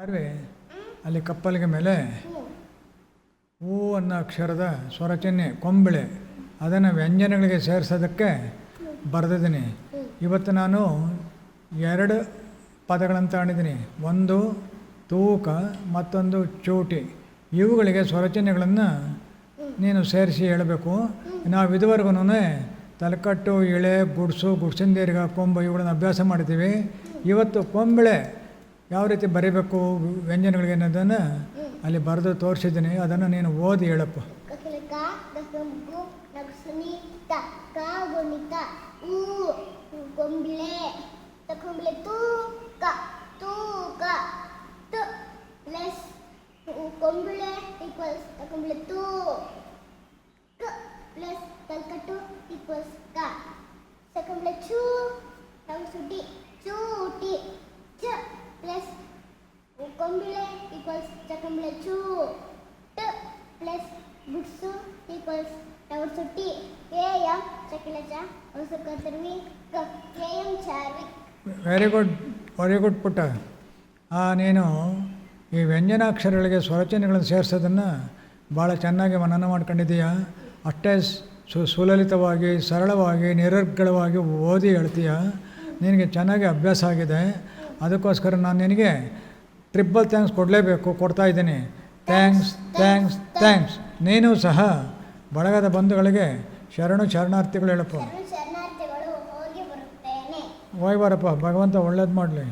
ಅರ್ವೆ ಅಲ್ಲಿ ಕಪ್ಪಲಿಗೆ ಮೇಲೆ ಹೂ. ಅನ್ನೋ ಅಕ್ಷರದ ಸ್ವರಚನೆ ಕೊಂಬಳೆ ಅದನ್ನು ವ್ಯಂಜನಗಳಿಗೆ ಸೇರಿಸೋದಕ್ಕೆ ಬರೆದಿದ್ದೀನಿ. ಇವತ್ತು ನಾನು ಎರಡು ಪದಗಳನ್ನು ತಗೊಂಡಿದ್ದೀನಿ ಒಂದು ತೂಕ ಮತ್ತೊಂದು ಚೂಟಿ. ಇವುಗಳಿಗೆ ಸ್ವರಚನೆಗಳನ್ನು ನೀನು ಸೇರಿಸಿ ಹೇಳಬೇಕು. ನಾವು ಇದುವರೆಗೂ ತಲೆಕಟ್ಟು ಇಳೆ ಗುಡ್ಸು ಗುಡ್ಸಿನ ದೀರ್ಘ ಕೊಂಬು ಇವುಗಳನ್ನು ಅಭ್ಯಾಸ ಮಾಡಿದ್ದೀವಿ. ಇವತ್ತು ಕೊಂಬಳೆ ಯಾವ ರೀತಿ ಬರೀಬೇಕು ವ್ಯಂಜನಗಳಿಗೆ ಅನ್ನೋದನ್ನು ಅಲ್ಲಿ ಬರೆದು ತೋರಿಸಿದ್ದೀನಿ. ಅದನ್ನು ನೀನು ಓದಿ ಹೇಳಪ್ಪ. ತ ಕ ಪ್ಲಸ್ ಕೊಂಬಳೆ ಈಕ್ವಲ್ಸ್ ತಕೊಂಬಳೆ ತೂ ಕ ಪ್ಲಸ್ ತಲ್ಕಟ್ಟು ಈಕ್ವಲ್ಸ್ ಕ ತಕೊಂಬಳೆ ಚೂ ನಾವು ಸುಟಿ ಚೂಟಿ ಚ ಪ್ಲಸ್ ಚೂ ಪ್ಲಸ್ ಗುಡ್ಸು ಈಕ್ವಲ್ಸ್ ಟವರ್ ಸುಟ್ಟಿ ಎ ಎಂ ಚಕಿಲಚ ಹೊಸ ಕತ್ತರ್ವಿ ಕ ಎ ಎಂ ಚಾರ್ವಿ ವೆರಿ ಗುಡ್ ವೆರಿ ಗುಡ್ ಪುಟ್ಟ. ನೀನು ಈ ವ್ಯಂಜನಾಕ್ಷರಗಳಿಗೆ ಸ್ವರಚನೆಗಳನ್ನು ಸೇರಿಸೋದನ್ನು ಭಾಳ ಚೆನ್ನಾಗಿ ಮನನ ಮಾಡ್ಕೊಂಡಿದ್ದೀಯ? ಅಷ್ಟೇ ಸು, ಸುಲಲಿತವಾಗಿ, ಸರಳವಾಗಿ, ನಿರರ್ಗಳವಾಗಿ ಓದಿ ಹೇಳ್ತೀಯ? ನಿನಗೆ ಚೆನ್ನಾಗಿ ಅಭ್ಯಾಸ ಆಗಿದೆ. ಅದಕ್ಕೋಸ್ಕರ ನಾನು ನಿನಗೆ ಟ್ರಿಪಲ್ ಥ್ಯಾಂಕ್ಸ್ ಕೊಡಲೇಬೇಕು ಕೊಡ್ತಾ ಇದ್ದೀನಿ. ಥ್ಯಾಂಕ್ಸ್ ಥ್ಯಾಂಕ್ಸ್ ಥ್ಯಾಂಕ್ಸ್ ನೀನು ಸಹ ಬಳಗದ ಬಂಧುಗಳಿಗೆ ಶರಣು ಶರಣಾರ್ಥಿಗಳು ಹೇಳಪ್ಪ. ಹೋಗಿ ಬಾರಪ್ಪ ಭಗವಂತ ಒಳ್ಳೇದು ಮಾಡಲಿ.